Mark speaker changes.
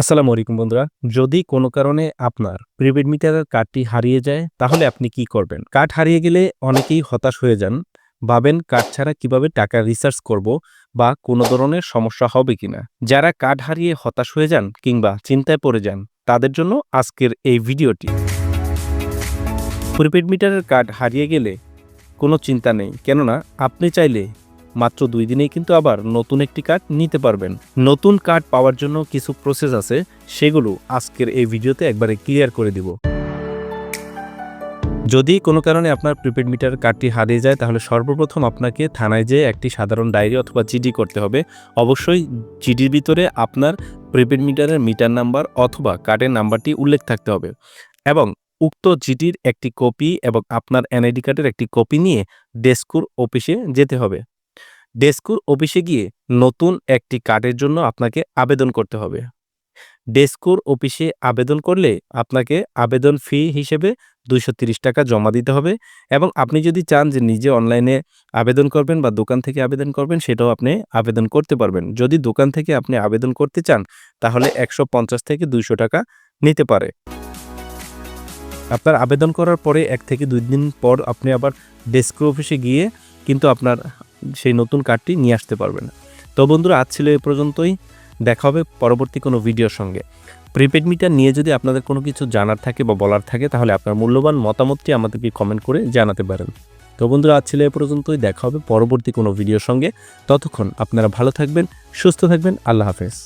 Speaker 1: আসসালামু আলাইকুম বন্ধুরা। যদি কোনো কারণে আপনার প্রিপেড মিটারের কার্ডটি হারিয়ে যায়, তাহলে আপনি কি করবেন? কার্ড হারিয়ে গেলে অনেকেই হতাশ হয়ে যান। ভাবেন কার্ড ছাড়া কীভাবে টাকা রিসার্চ করব বা কোনো ধরনের সমস্যা হবে কিনা। যারা কার্ড হারিয়ে হতাশ হয়ে যান কিংবা চিন্তায় পড়ে যান, তাদের জন্য আজকের এই ভিডিওটি। প্রিপেড মিটারের কার্ড হারিয়ে গেলে কোনো চিন্তা নেই। কেননা, আপনি চাইলে মাত্র দুই দিনেই কিন্তু আবার নতুন একটি কার্ড নিতে পারবেন। নতুন কার্ড পাওয়ার জন্য কিছু প্রসেস আছে, সেগুলো আজকের এই ভিডিওতে একবারে ক্লিয়ার করে দিব। যদি কোনো কারণে আপনার প্রিপেড মিটার কার্ডটি হারিয়ে যায়, তাহলে সর্বপ্রথম আপনাকে থানায় যেয়ে একটি সাধারণ ডায়েরি অথবা চিঠি করতে হবে। অবশ্যই চিঠির ভিতরে আপনার প্রিপেড মিটারের মিটার নাম্বার অথবা কার্ডের নাম্বারটি উল্লেখ থাকতে হবে এবং উক্ত চিঠির একটি কপি এবং আপনার এনআইডি কার্ডের একটি কপি নিয়ে ডেস্কুর অফিসে যেতে হবে। ডেস্কুর অফিসে গিয়ে নতুন একটি কার্ডের জন্য আপনাকে আবেদন করতে হবে। ডেস্কুর অফিসে আবেদন করলে আপনাকে আবেদন ফি হিসেবে দুইশো টাকা জমা দিতে হবে এবং আপনি যদি চান যে নিজে অনলাইনে আবেদন করবেন বা দোকান থেকে আবেদন করবেন, সেটাও আপনি আবেদন করতে পারবেন। যদি দোকান থেকে আপনি আবেদন করতে চান, তাহলে একশো পঞ্চাশ থেকে দুইশো টাকা নিতে পারে। আপনার আবেদন করার পরে এক থেকে দুই দিন পর আপনি আবার ডেস্ক অফিসে গিয়ে কিন্তু আপনার সেই নতুন কার্ডটি নিয়ে আসতে পারবে না। তো বন্ধুরা, আজ ছিল এ পর্যন্তই। দেখা হবে পরবর্তী কোনো ভিডিওর সঙ্গে। প্রিপেড মিটার নিয়ে যদি আপনাদের কোনো কিছু জানার থাকে বা বলার থাকে, তাহলে আপনার মূল্যবান মতামতটি আমাদেরকে কমেন্ট করে জানাতে পারেন। তো বন্ধুরা, আজ ছিল এ পর্যন্তই। দেখা হবে পরবর্তী কোনো ভিডিওর সঙ্গে। ততক্ষণ আপনারা ভালো থাকবেন, সুস্থ থাকবেন। আল্লাহ হাফেজ।